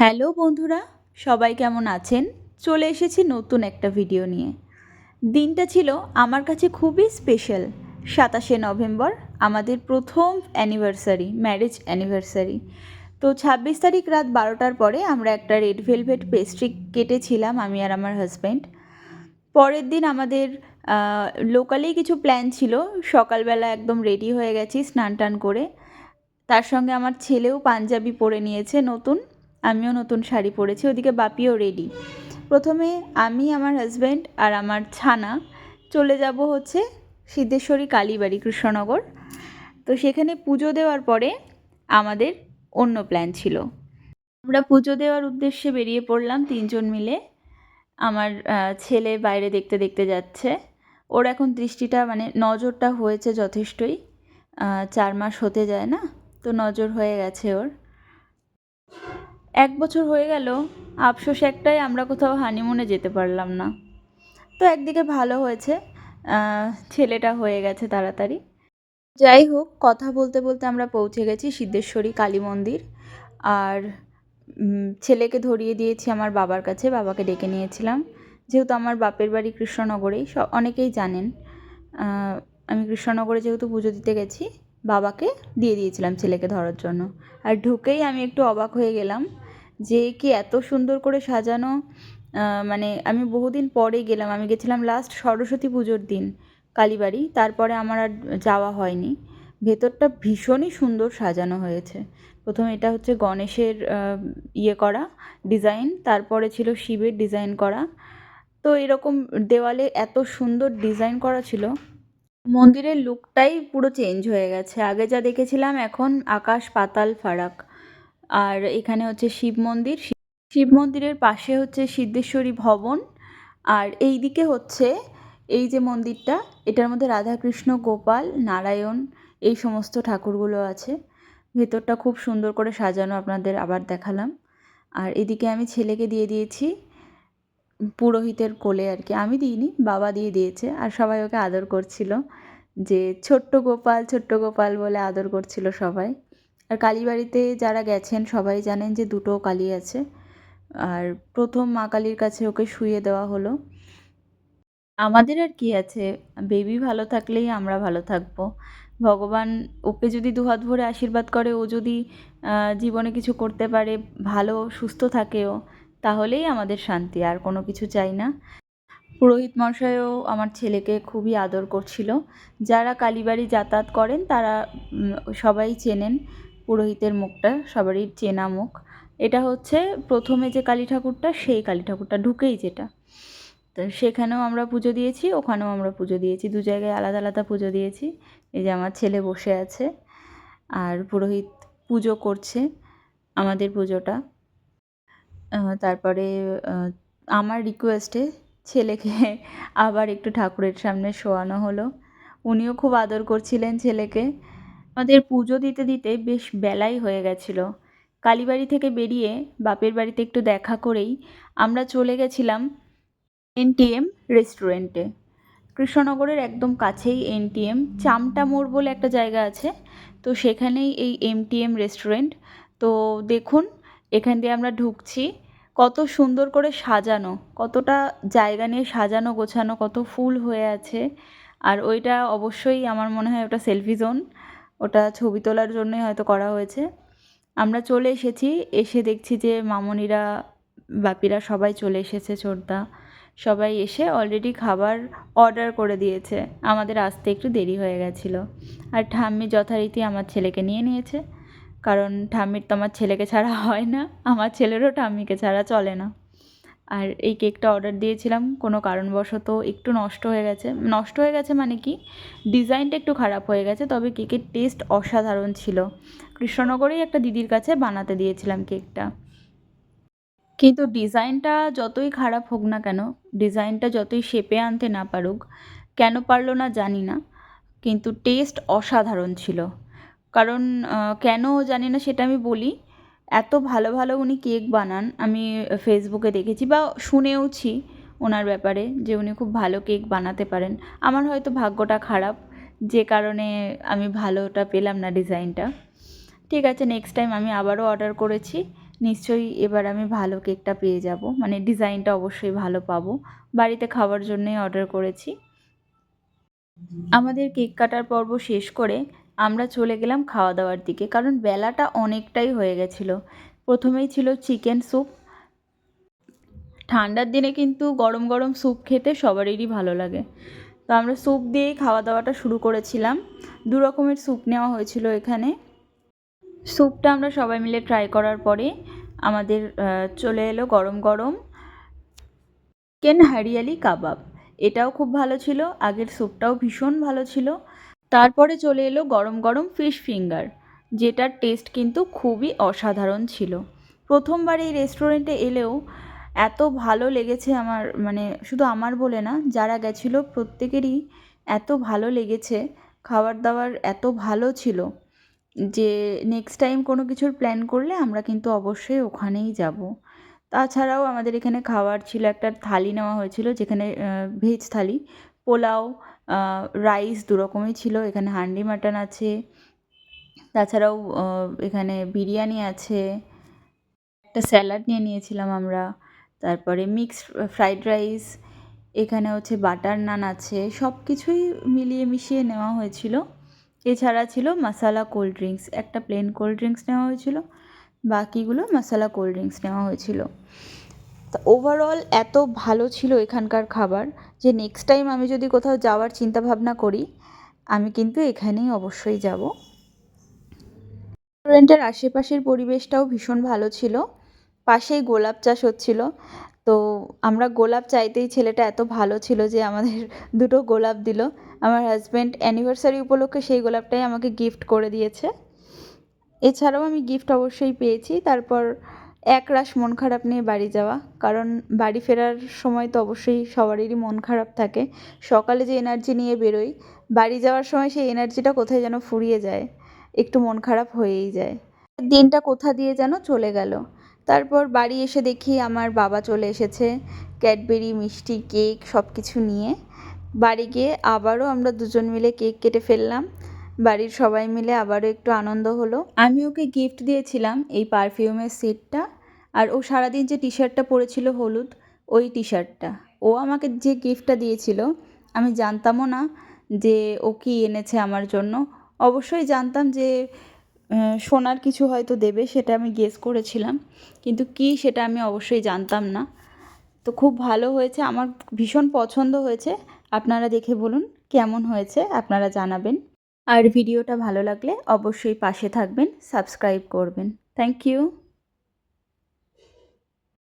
Hello বন্ধুরা, সবাই কেমন আছেন? চলে এসেছি নতুন একটা ভিডিও নিয়ে। দিনটা ছিল আমার কাছে খুবই স্পেশাল সাতাশে নভেম্বর, আমাদের প্রথম অ্যানিভার্সারি ম্যারেজ অ্যানিভার্সারি তো ছাব্বিশ তারিখ রাত বারোটার পরে আমরা একটা রেড ভেলভেট পেস্ট্রি কেটেছিলাম, আমি আর আমার হাজব্যান্ড পরের দিন আমাদের লোকালেই কিছু প্ল্যান ছিল। সকালবেলা একদম রেডি হয়ে গেছি, স্নান টান করে। তার সঙ্গে আমার ছেলেও পাঞ্জাবি পরে নিয়েছে নতুন। আমিও নতুন শাড়ি পরেছি, ওদিকে বাপিও রেডি প্রথমে আমি, আমার হাজব্যান্ড আর আমার ছানা চলে যাব হচ্ছে সিদ্ধেশ্বরী কালীবাড়ি, কৃষ্ণনগর। তো সেখানে পুজো দেওয়ার পরে আমাদের অন্য প্ল্যান ছিল। আমরা পুজো দেওয়ার উদ্দেশ্যে বেরিয়ে পড়লাম তিনজন মিলে। আমার ছেলে বাইরে দেখতে দেখতে যাচ্ছে। ওর এখন দৃষ্টিটা মানে নজরটা হয়েছে যথেষ্টই। চার মাস হতে যায় না, তো নজর হয়ে গেছে ওর। এক বছর হয়ে গেল, আফসোস একটাই, আমরা কোথাও হানিমুনে যেতে পারলাম না। তো একদিকে ভালো হয়েছে ছেলেটা হয়ে গেছে তাড়াতাড়ি। যাই হোক, কথা বলতে বলতে আমরা পৌঁছে গেছি সিদ্ধেশ্বরী কালী মন্দির। আর ছেলেকে ধরিয়ে দিয়েছি আমার বাবার কাছে, বাবাকে ডেকে নিয়েছিলাম। যেহেতু আমার বাপের বাড়ি কৃষ্ণনগরেই সব অনেকেই জানেন। আমি কৃষ্ণনগরে যেহেতু পুজো দিতে গেছি, বাবাকে দিয়ে দিয়েছিলাম ছেলেকে ধরার জন্য। আর ঢুকেই আমি একটু অবাক হয়ে গেলাম যে কি এত সুন্দর করে সাজানো মানে আমি বহুদিন পরে গেলাম। আমি গেছিলাম লাস্ট সরস্বতী পুজোর দিন, কালীবাড়ি। তারপরে আমার আর যাওয়া হয়নি। ভেতরটা ভীষণই সুন্দর সাজানো হয়েছে। প্রথমে এটা হচ্ছে গণেশের ইয়ে করা ডিজাইন তারপরে ছিল শিবের ডিজাইন করা। তো এরকম দেওয়ালে এত সুন্দর ডিজাইন করা ছিল। মন্দিরের লুকটাই পুরো চেঞ্জ হয়ে গেছে। আগে যা দেখেছিলাম, এখন আকাশ পাতাল ফারাক। আর এখানে হচ্ছে শিব মন্দির। শিব মন্দিরের পাশে হচ্ছে সিদ্ধেশ্বরী ভবন। আর এই দিকে হচ্ছে এই যে মন্দিরটা, এটার মধ্যে রাধাকৃষ্ণ, গোপাল, নারায়ণ এই সমস্ত ঠাকুরগুলো আছে। ভেতরটা খুব সুন্দর করে সাজানো আপনাদের আবার দেখালাম। আর এদিকে আমি ছেলেকে দিয়ে দিয়েছি পুরোহিতের কোলে আর কি। আমি দিইনি, বাবা দিয়ে দিয়েছে। আর সবাই ওকে আদর করছিল যে ছোট্ট গোপাল ছোট্ট গোপাল বলে আদর করছিল সবাই। আর কালীবাড়িতে যারা গেছেন সবাই জানেন যে দুটো কালী আছে। আর প্রথম মা কালীর কাছে ওকে শুয়ে দেওয়া হলো। আমাদের আর কি আছে, বেবি ভালো থাকলেই আমরা ভালো থাকব। ভগবান ওকে যদি দুহাত ভরে আশীর্বাদ করে, ও যদি জীবনে কিছু করতে পারে, ভালো, সুস্থ থাকেও, তাহলেই আমাদের শান্তি, আর কোনো কিছু চাই না। পুরোহিত মশাইও আমার ছেলেকে খুবই আদর করছিল। যারা কালীবাড়ি যাতায়াত করেন, তারা সবাই চেনেন পুরোহিতের মুখটা, সবারই চেনা মুখ। এটা হচ্ছে প্রথমে যে কালী ঠাকুরটা, সেই কালী ঠাকুরটা ঢুকেই যেটা। তো সেখানেও আমরা পুজো দিয়েছি, ওখানেও আমরা পুজো দিয়েছি, দু জায়গায় আলাদা আলাদা পুজো দিয়েছি। এই যে আমার ছেলে বসে আছে আর পুরোহিত পুজো করছে আমাদের পুজোটা। তারপরে আমার রিকোয়েস্টে ছেলেকে আবার একটু ঠাকুরের সামনে শোয়ানো হলো। উনিও খুব আদর করছিলেন ছেলেকে। আমাদের পুজো দিতে দিতে বেশ বেলাই হয়ে গেছিল। কালীবাড়ি থেকে বেরিয়ে বাপের বাড়িতে একটু দেখা করেই আমরা চলে গেছিলাম এনটিএম রেস্টুরেন্টে। কৃষ্ণনগরের একদম কাছেই এনটিএম। চামটা মোড় বলে একটা জায়গা আছে। তো সেখানেই এই এমটিএম রেস্টুরেন্ট। তো দেখুন, এখান দিয়ে আমরা ঢুকছি। কত সুন্দর করে সাজানো, কতটা জায়গা নিয়ে সাজানো, গোছানো, কত ফুল হয়ে আছে। আর ওইটা অবশ্যই আমার মনে হয় ওটা সেলফি জোন। ওটা ছবি তোলার জন্যই হয়তো করা হয়েছে। আমরা চলে এসেছি, এসে দেখছি যে মামনিরা, বাপিরা সবাই চলে এসেছে ছোটদা সবাই এসে অলরেডি খাবার অর্ডার করে দিয়েছে। আমাদের আসতে একটু দেরি হয়ে গেছিল। আর ঠাম্মি যথারীতি আমার ছেলেকে নিয়ে নিয়েছে। কারণ ঠাম্মির তো আমার ছেলেকে ছাড়া হয় না, আমার ছেলেরও ঠাম্মিকে ছাড়া চলে না। আর এই কেকটা অর্ডার দিয়েছিলাম, কোনো কারণবশত একটু নষ্ট হয়ে গেছে। নষ্ট হয়ে গেছে মানে কি? ডিজাইনটা একটু খারাপ হয়ে গেছে, তবে কেকের টেস্ট অসাধারণ ছিল। কৃষ্ণনগরেই একটা দিদির কাছে বানাতে দিয়েছিলাম কেকটা। কিন্তু ডিজাইনটা যতই খারাপ হোক না কেন, ডিজাইনটা যতই শেপে আনতে না পারুক, কেন পারল না জানি না, কিন্তু টেস্ট অসাধারণ ছিল। কারণ কেন জানি না সেটা আমি বলি এত ভালো ভালো উনি কেক বানান, আমি ফেসবুকে দেখেছি বা শুনেওছি ওনার ব্যাপারে যে উনি খুব ভালো কেক বানাতে পারেন। আমার হয়তো ভাগ্যটা খারাপ, যে কারণে আমি ভালোটা পেলাম না ডিজাইনটা। ঠিক আছে নেক্সট টাইম আমি আবারও অর্ডার করেছি, নিশ্চয়ই এবার আমি ভালো কেকটা পেয়ে যাব। মানে ডিজাইনটা অবশ্যই ভালো পাবো। বাড়িতে খাওয়ার জন্যই অর্ডার করেছি। আমাদের কেক কাটার পর্ব শেষ করে আমরা চলে গেলাম খাওয়া দাওয়ার দিকে, কারণ বেলাটা অনেকটাই হয়ে গেছিল। প্রথমেই ছিল চিকেন স্যুপ। ঠান্ডার দিনে কিন্তু গরম গরম স্যুপ খেতে সবারই ভালো লাগে। তো আমরা স্যুপ দিয়েই খাওয়া দাওয়াটা শুরু করেছিলাম। দু রকমের স্যুপ নেওয়া হয়েছিল এখানে। স্যুপটা আমরা সবাই মিলে ট্রাই করার পরে আমাদের চলে এলো গরম গরম চিকেন হারিয়ালি কাবাব। এটাও খুব ভালো ছিল। আগের স্যুপটাও ভীষণ ভালো ছিল। তারপরে চলে এলো গরম গরম ফিশ ফিঙ্গার যেটার টেস্ট কিন্তু খুবই অসাধারণ ছিল। প্রথমবার এই রেস্টুরেন্টে এলেও এত ভালো লেগেছে আমার মানে শুধু আমার বলে না, যারা গেছিল প্রত্যেকেরই এত ভালো লেগেছে খাবার দাবার এত ভালো ছিল যে নেক্সট টাইম কোনো কিছুর প্ল্যান করলে আমরা কিন্তু অবশ্যই ওখানেই যাব। তাছাড়াও আমাদের এখানে খাবার ছিল একটা থালি নেওয়া হয়েছিল, যেখানে ভেজ থালি। পোলাও রাইস দু রকমই ছিল। এখানে হান্ডি মাটন আছে। তাছাড়াও এখানে বিরিয়ানি আছে। একটা স্যালাড নিয়ে নিয়েছিলাম আমরা। তারপরে মিক্সড ফ্রাইড রাইস এখানে হচ্ছে বাটার নান আছে। সব কিছুই মিলিয়ে মিশিয়ে নেওয়া হয়েছিল। এছাড়া ছিল মশালা কোল্ড ড্রিঙ্কস একটা প্লেন কোল্ড ড্রিঙ্কস নেওয়া হয়েছিল। বাকিগুলো মশালা কোল্ড ড্রিঙ্কস নেওয়া হয়েছিল। তো ওভারঅল এত ভালো ছিল এখানকার খাবার যে নেক্সট টাইম আমি যদি কোথাও যাওয়ার চিন্তা ভাবনা করি, আমি কিন্তু এখানেই অবশ্যই যাব। রেস্টুরেন্টের আশেপাশের পরিবেশটাও ভীষণ ভালো ছিল। পাশেই গোলাপ চাষ হচ্ছিল। তো আমরা গোলাপ চাইতেই ছেলেটা এত ভালো ছিল যে আমাদের দুটো গোলাপ দিল। আমার হাজব্যান্ড অ্যানিভার্সারি উপলক্ষে সেই গোলাপটাই আমাকে গিফট করে দিয়েছে। এছাড়াও আমি গিফট অবশ্যই পেয়েছি। তারপর একরাশ মন খারাপ নিয়ে বাড়ি যাওয়া। কারণ বাড়ি ফেরার সময় তো অবশ্যই সবারই মন খারাপ থাকে। সকালে যে এনার্জি নিয়ে বেরোই, বাড়ি যাওয়ার সময় সেই এনার্জিটা কোথায় যেন ফুরিয়ে যায়। একটু মন খারাপ হয়েই যায়। দিনটা কোথা দিয়ে যেন চলে গেল। তারপর বাড়ি এসে দেখি আমার বাবা চলে এসেছে। ক্যাডবেরি, মিষ্টি, কেক সব কিছু নিয়ে। বাড়ি গিয়ে আবারও আমরা দুজন মিলে কেক কেটে ফেললাম। বাড়ির সবাই মিলে আবারও একটু আনন্দ হলো। আমি ওকে গিফট দিয়েছিলাম এই পারফিউমের সেটটা আর ও সারাদিন যে টি শার্টটা পরেছিল হলুদ, ওই টি শার্টটা ও আমাকে যে গিফটটা দিয়েছিল, আমি জানতামও না যে ও কী এনেছে আমার জন্য। অবশ্যই জানতাম যে সোনার কিছু হয়তো দেবে, সেটা আমি গেস করেছিলাম। কিন্তু কী সেটা আমি অবশ্যই জানতাম না। তো খুব ভালো হয়েছে। আমার ভীষণ পছন্দ হয়েছে। আপনারা দেখে বলুন কেমন হয়েছে, আপনারা জানাবেন। আর ভিডিওটা ভালো লাগলে অবশ্যই পাশে থাকবেন সাবস্ক্রাইব করবেন। Thank you